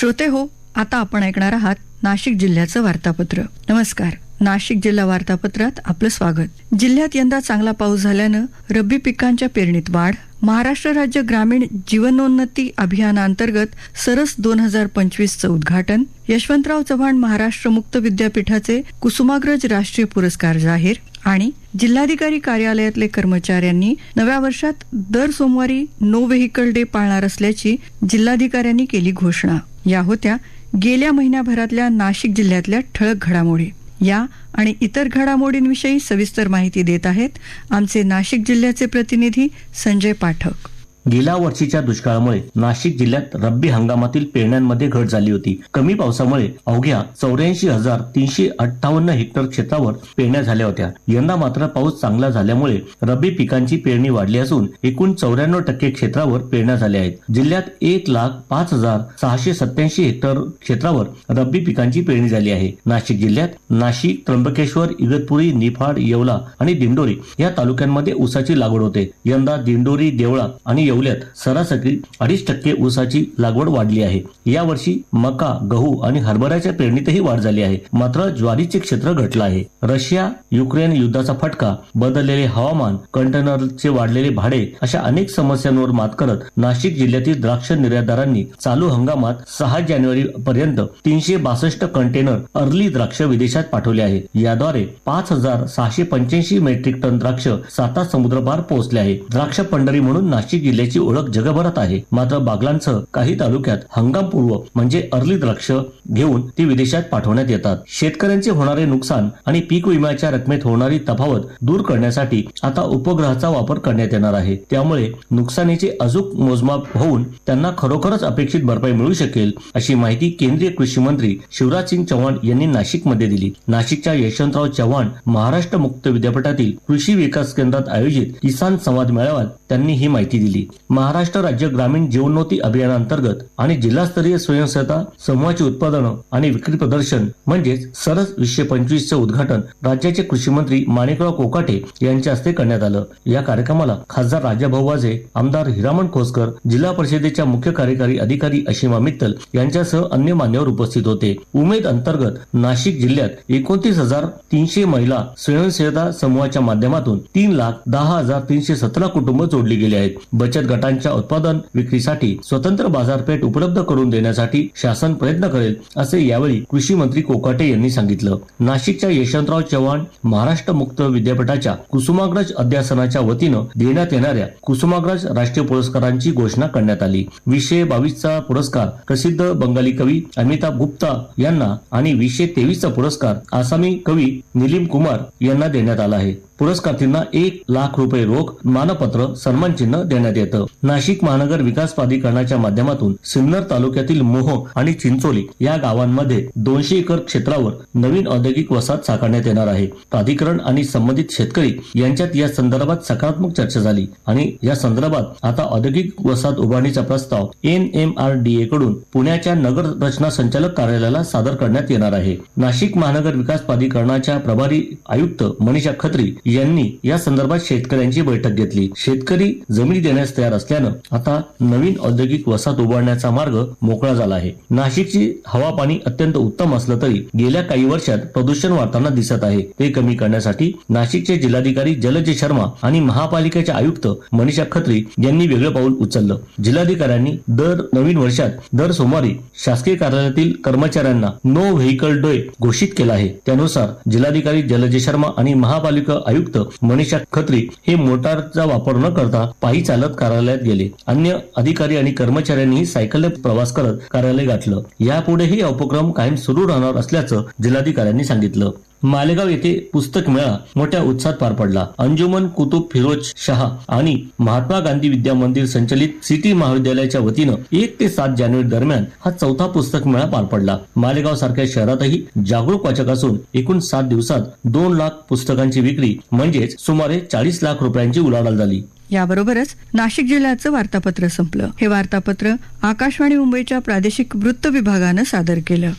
श्रोते हो आता आपण ऐकणार आहात नाशिक जिल्ह्याचं वार्तापत्र. नमस्कार. नाशिक जिल्हा वार्तापत्रात आपलं स्वागत. जिल्ह्यात यंदा चांगला पाऊस झाल्यानं रब्बी पिकांच्या पेरणीत वाढ महाराष्ट्र राज्य ग्रामीण जीवनोन्नती अभियानांतर्गत सरस दोन हजार पंचवीसचं उद्घाटन यशवंतराव चव्हाण महाराष्ट्र मुक्त विद्यापीठाचे कुसुमाग्रज राष्ट्रीय पुरस्कार जाहीर आणि जिल्हाधिकारी कार्यालयातले कर्मचाऱ्यांनी नव्या वर्षात दर सोमवारी नो व्हेकल डे पाळणार असल्याची जिल्हाधिकाऱ्यांनी केली घोषणा. या होत्या गेल्या महिन्याभरातल्या नाशिक जिल्ह्यातल्या ठळक घडामोडी. या आणि इतर घडामोडींविषयी सविस्तर माहिती देत आहेत आमचे नाशिक जिल्ह्याचे प्रतिनिधी संजय पाठक. गेल्या वर्षीच्या दुष्काळामुळे नाशिक जिल्ह्यात रब्बी हंगामातील पेरण्यांमध्ये घट झाली होती. कमी पावसामुळे अवघ्या चौऱ्याऐंशी हजार तीनशे अठ्ठावन्न हेक्टर क्षेत्रावर पेरण्या झाल्या होत्या. यंदा मात्र पाऊस चांगला झाल्यामुळे रब्बी पिकांची पेरणी वाढली असून एकूण चौऱ्याण्णव टक्के क्षेत्रावर पेरण्या झाल्या आहेत. जिल्ह्यात एक लाख पाच हजार सहाशे सत्याऐंशी हेक्टर क्षेत्रावर रब्बी पिकांची पेरणी झाली आहे. नाशिक जिल्ह्यात नाशिक त्र्यंबकेश्वर इगतपुरी निफाड येवला आणि दिंडोरी या तालुक्यांमध्ये ऊसाची लागवड होते. यंदा दिंडोरी देवळा आणि येवल्यात. सरासरी अडीच टक्के ऊसाची लागवड वाढली आहे. यावर्षी मका गहू आणि हरभऱ्याच्या पेरणीतही वाढ झाली आहे. मात्र ज्वारीचे क्षेत्र घटलं आहे. रशिया युक्रेन युद्धाचा फटका बदललेले हवामान कंटेनरचे वाढलेले भाडे अशा अनेक समस्यांवर मात करत नाशिक जिल्ह्यातील द्राक्ष निर्यातदारांनी चालू हंगामात सहा जानेवारी पर्यंत तीनशे बासष्ट कंटेनर अर्ली द्राक्ष विदेशात पाठवले आहे. याद्वारे पाच हजार सहाशे पंच्याऐंशी मेट्रिक टन द्राक्ष साता समुद्रपार पोहोचले आहे. द्राक्ष पंढरी म्हणून नाशिक जिल्ह्यात जिल्ह्याची ओळख जगभरात आहे. मात्र बागलांसह काही तालुक्यात हंगामपूर्व म्हणजे अर्ली द्राक्ष घेऊन ती विदेशात पाठवण्यात येतात. शेतकऱ्यांचे होणारे नुकसान आणि पीक विम्याच्या रकमेत होणारी तफावत दूर करण्यासाठी आता उपग्रहाचा वापर करण्यात येणार आहे. त्यामुळे नुकसानीचे अचूक मोजमाप होऊन त्यांना खरोखरच अपेक्षित भरपाई मिळू शकेल अशी माहिती केंद्रीय कृषी मंत्री शिवराज सिंग चव्हाण यांनी नाशिकमध्ये दिली. नाशिकच्या यशवंतराव चव्हाण महाराष्ट्र मुक्त विद्यापीठातील कृषी विकास केंद्रात आयोजित किसान संवाद मेळाव्यात त्यांनी ही माहिती दिली. महाराष्ट्र राज्य ग्रामीण जीवनोती अभियानांतर्गत आणि जिल्हास्तरीय स्वयंसेता समूहाची उत्पादनं आणि विक्री प्रदर्शन म्हणजेच सरस वीसशे पंचवीसचे उद्घाटन राज्याचे कृषी मंत्री माणिकराव कोकाटे यांच्या हस्ते करण्यात आलं. या कार्यक्रमाला खासदार राजाभाऊ वाजे आमदार हिरामण खोसकर जिल्हा परिषदेच्या मुख्य कार्यकारी अधिकारी अशिमा मित्तल यांच्यासह अन्य मान्यवर उपस्थित होते. उमेद अंतर्गत नाशिक जिल्ह्यात एकोणतीस हजार तीनशे महिला स्वयंसेवता समूहाच्या माध्यमातून तीन लाख दहा हजार तीनशे सतरा कुटुंब जोडली गेली आहेत. बचत गटांच्या उत्पादन विक्रीसाठी स्वतंत्र बाजारपेठ उपलब्ध करून देण्यासाठी शासन प्रयत्न करेल असे यावेळी कृषी मंत्री कोकाटे यांनी सांगितलं. नाशिकच्या यशवंतराव चव्हाण महाराष्ट्र मुक्त विद्यापीठाच्या कुसुमाग्रज अध्यासनाच्या वतीनं देण्यात येणाऱ्या कुसुमाग्रज राष्ट्रीय पुरस्कारांची घोषणा करण्यात आली. विशे बावीसचा पुरस्कार प्रसिद्ध बंगाली कवी अमिताभ गुप्ता यांना आणि विशे तेवीसचा पुरस्कार आसामी कवी निलीम कुमार यांना देण्यात आला आहे. पुरस्कारार्थींना एक लाख रुपये रोख मानपत्र सन्मान चिन्ह देण्यात येतं. नाशिक महानगर विकास प्राधिकरणाच्या माध्यमातून सिन्नर तालुक्यातील मोह आणि चिंचोली या गावांमध्ये दोनशे एकर क्षेत्रावर नवीन औद्योगिक वसाहत साकारण्यात येणार आहे. प्राधिकरण आणि संबंधित शेतकरी यांच्यात या संदर्भात सकारात्मक चर्चा झाली आणि या संदर्भात आता औद्योगिक वसाहत उभारणीचा प्रस्ताव N M R D A कडून पुण्याच्या नगर रचना संचालक कार्यालयाला सादर करण्यात येणार आहे. नाशिक महानगर विकास प्राधिकरणाच्या प्रभारी आयुक्त मनीषा खत्री यांनी या संदर्भात शेतकऱ्यांची बैठक घेतली. शेतकरी जमिनी देण्यास तयार असल्यानं आता नवीन औद्योगिक वसाहत उभारण्याचा मार्ग मोकळा झाला आहे. नाशिकची हवा पाणी अत्यंत उत्तम असलं तरी गेल्या काही वर्षात प्रदूषण वाढताना दिसत आहे. ते कमी करण्यासाठी नाशिकचे जिल्हाधिकारी जलज शर्मा आणि महापालिकेचे आयुक्त मनीषा खत्री यांनी वेगळं पाऊल उचललं. जिल्हाधिकाऱ्यांनी दर नवीन वर्षात दर सोमवारी शासकीय कार्यालयातील कर्मचाऱ्यांना नो व्हेकल डे घोषित केला आहे. त्यानुसार जिल्हाधिकारी जलज शर्मा आणि महापालिका आयुक्त मनीषा खत्री हे मोटारचा वापर न करता पायी चालत कार्यालयात गेले. अन्य अधिकारी आणि कर्मचाऱ्यांनी सायकलने प्रवास करत कार्यालय गाठलं. यापुढेही उपक्रम कायम सुरू राहणार असल्याचं जिल्हाधिकाऱ्यांनी सांगितलं. मालेगाव येथे पुस्तक मेळा मोठ्या उत्साहात पार पडला. अंजुमन कुतुब फिरोज शहा आणि महात्मा गांधी विद्या मंदिर संचलित सिटी महाविद्यालयाच्या वतीनं एक ते सात जानेवारी दरम्यान हा चौथा पुस्तक मेळा पार पडला. मालेगाव सारख्या शहरातही जागरूक वाचक असून एकूण सात दिवसात दोन लाख पुस्तकांची विक्री म्हणजेच सुमारे चाळीस लाख रुपयांची उलाढाल झाली. याबरोबरच नाशिक जिल्ह्याचं वार्तापत्र संपलं. हे वार्तापत्र आकाशवाणी मुंबईच्या प्रादेशिक वृत्त विभागानं सादर केलं.